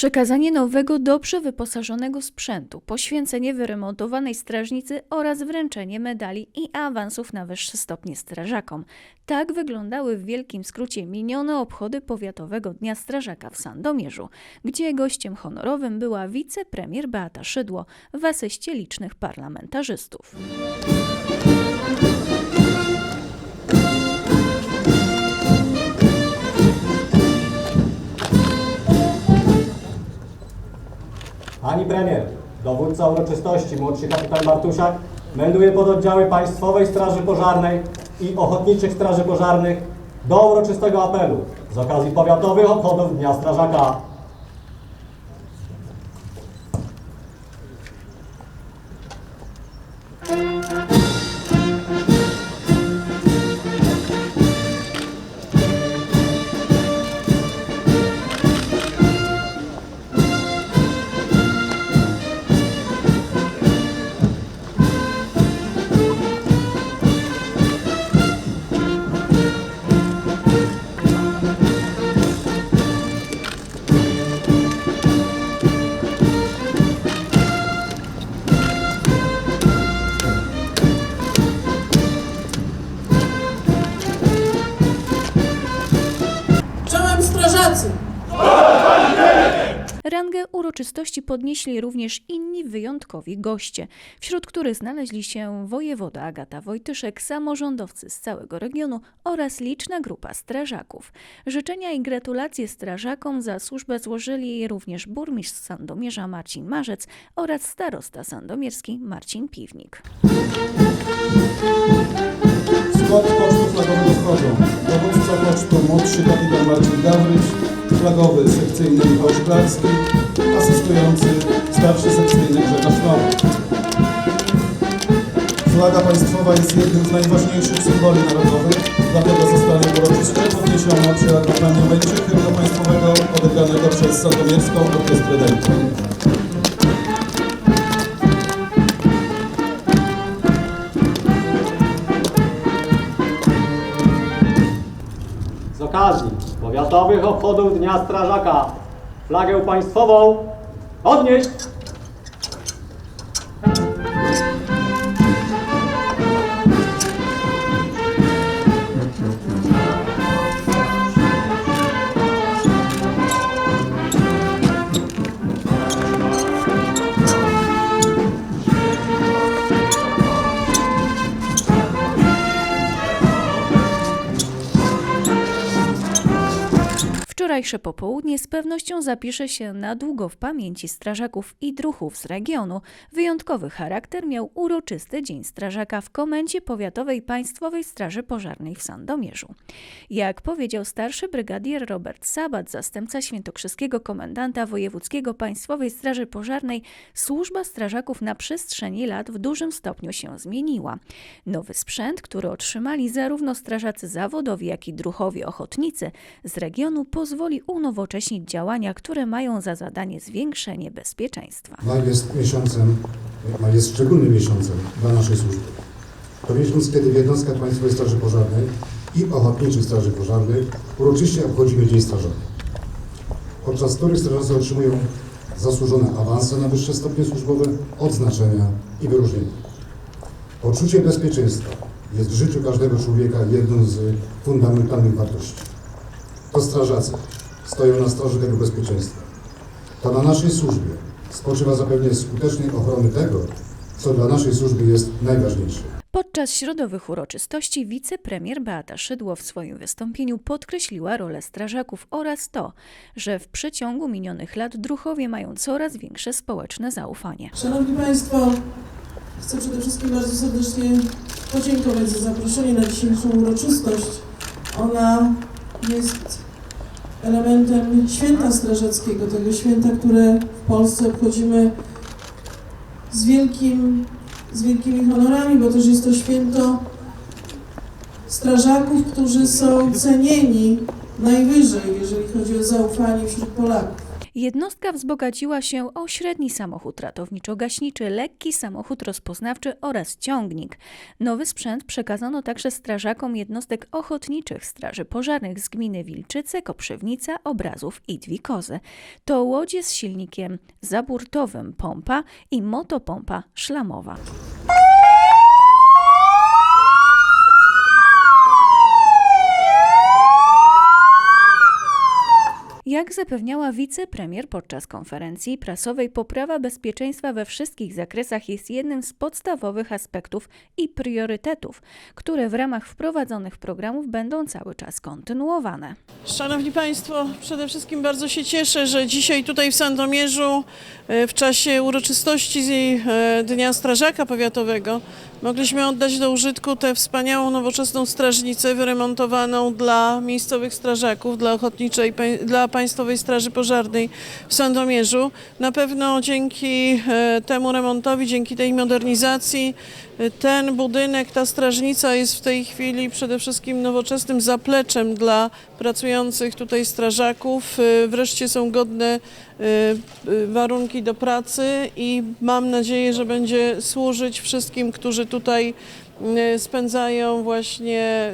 Przekazanie nowego, dobrze wyposażonego sprzętu, poświęcenie wyremontowanej strażnicy oraz wręczenie medali i awansów na wyższe stopnie strażakom. Tak wyglądały w wielkim skrócie minione obchody Powiatowego Dnia Strażaka w Sandomierzu, gdzie gościem honorowym była wicepremier Beata Szydło w asyście licznych parlamentarzystów. Premier, dowódca uroczystości, młodszy kapitan Bartusiak, melduje pododdziały Państwowej Straży Pożarnej i Ochotniczych Straży Pożarnych do uroczystego apelu z okazji powiatowych obchodów Dnia Strażaka. Uroczystości podnieśli również inni wyjątkowi goście, wśród których znaleźli się wojewoda Agata Wojtyszek, samorządowcy z całego regionu oraz liczna grupa strażaków. Życzenia i gratulacje strażakom za służbę złożyli również burmistrz Sandomierza Marcin Marzec oraz starosta sandomierski Marcin Piwnik. Skład pocztu flagowego wchodzą dowódca pocztu młodszy kapitan Marcin Gawryś, flagowy sekcyjny Michał Szklarski, asystujący starszy sekcyjny Grzegorz Nowak. Flaga państwowa jest jednym z najważniejszych symboli narodowych, dlatego zostanie uroczyście podniesiona przy akompaniamencie będzie hymnu państwowego odegranego przez Sandomierską Orkiestrę Dętą. Z okazji powiatowych obchodów Dnia Strażaka flagę państwową odnieść! Wczorajsze popołudnie z pewnością zapisze się na długo w pamięci strażaków i druhów z regionu. Wyjątkowy charakter miał uroczysty Dzień Strażaka w Komendzie Powiatowej Państwowej Straży Pożarnej w Sandomierzu. Jak powiedział starszy brygadier Robert Sabat, zastępca świętokrzyskiego komendanta wojewódzkiego Państwowej Straży Pożarnej, służba strażaków na przestrzeni lat w dużym stopniu się zmieniła. Nowy sprzęt, który otrzymali zarówno strażacy zawodowi, jak i druhowie ochotnicy z regionu pozwoli unowocześnić działania, które mają za zadanie zwiększenie bezpieczeństwa. Maj jest miesiącem, maj jest szczególnym miesiącem dla naszej służby. To miesiąc, kiedy w jednostkach Państwowej Straży Pożarnej i Ochotniczych Straży Pożarnych uroczyście obchodzimy Dzień Strażaka, podczas których strażacy otrzymują zasłużone awanse na wyższe stopnie służbowe, odznaczenia i wyróżnienia. Poczucie bezpieczeństwa jest w życiu każdego człowieka jedną z fundamentalnych wartości. To strażacy stoją na straży tego bezpieczeństwa. To na naszej służbie spoczywa zapewnienie skutecznej ochrony tego, co dla naszej służby jest najważniejsze. Podczas środowych uroczystości wicepremier Beata Szydło w swoim wystąpieniu podkreśliła rolę strażaków oraz to, że w przeciągu minionych lat druhowie mają coraz większe społeczne zaufanie. Szanowni Państwo, chcę przede wszystkim bardzo serdecznie podziękować za zaproszenie na dzisiejszą uroczystość. Ona jest elementem święta strażackiego, tego święta, które w Polsce obchodzimy z, wielkim, z wielkimi honorami, bo też jest to święto strażaków, którzy są cenieni najwyżej, jeżeli chodzi o zaufanie wśród Polaków. Jednostka wzbogaciła się o średni samochód ratowniczo-gaśniczy, lekki samochód rozpoznawczy oraz ciągnik. Nowy sprzęt przekazano także strażakom jednostek ochotniczych Straży Pożarnych z gminy Wilczyce, Koprzywnica, Obrazów i Dwikozy. To łodzie z silnikiem zaburtowym pompa i motopompa szlamowa. Jak zapewniała wicepremier podczas konferencji prasowej, poprawa bezpieczeństwa we wszystkich zakresach jest jednym z podstawowych aspektów i priorytetów, które w ramach wprowadzonych programów będą cały czas kontynuowane. Szanowni Państwo, przede wszystkim bardzo się cieszę, że dzisiaj tutaj w Sandomierzu e, w czasie uroczystości e, Dnia Strażaka Powiatowego mogliśmy oddać do użytku tę wspaniałą, nowoczesną strażnicę wyremontowaną dla miejscowych strażaków, dla ochotniczej, dla Państwowej Straży Pożarnej w Sandomierzu. Na pewno dzięki e, temu remontowi, dzięki tej modernizacji e, ten budynek, ta strażnica jest w tej chwili przede wszystkim nowoczesnym zapleczem dla pracujących tutaj strażaków. E, Wreszcie są godne warunki do pracy i mam nadzieję, że będzie służyć wszystkim, którzy tutaj e, spędzają właśnie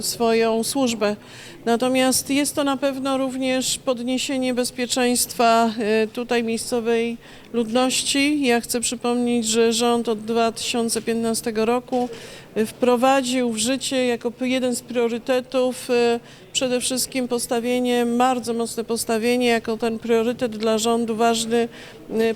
swoją służbę. Natomiast jest to na pewno również podniesienie bezpieczeństwa e, tutaj miejscowej ludności. Ja chcę przypomnieć, że rząd od 2015 roku e, wprowadził w życie jako jeden z priorytetów e, przede wszystkim postawienie, bardzo mocne postawienie jako ten priorytet dla rządu ważny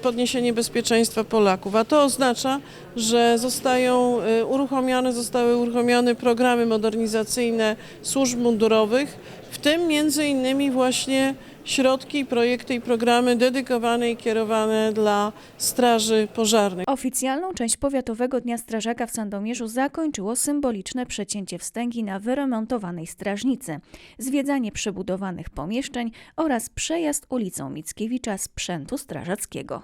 podniesienie bezpieczeństwa Polaków. A to oznacza, że zostają uruchomione, zostały uruchomione programy modernizacyjne służb mundurowych, tym między innymi właśnie środki, projekty i programy dedykowane i kierowane dla straży pożarnych. Oficjalną część Powiatowego Dnia Strażaka w Sandomierzu zakończyło symboliczne przecięcie wstęgi na wyremontowanej strażnicy, zwiedzanie przebudowanych pomieszczeń oraz przejazd ulicą Mickiewicza sprzętu strażackiego.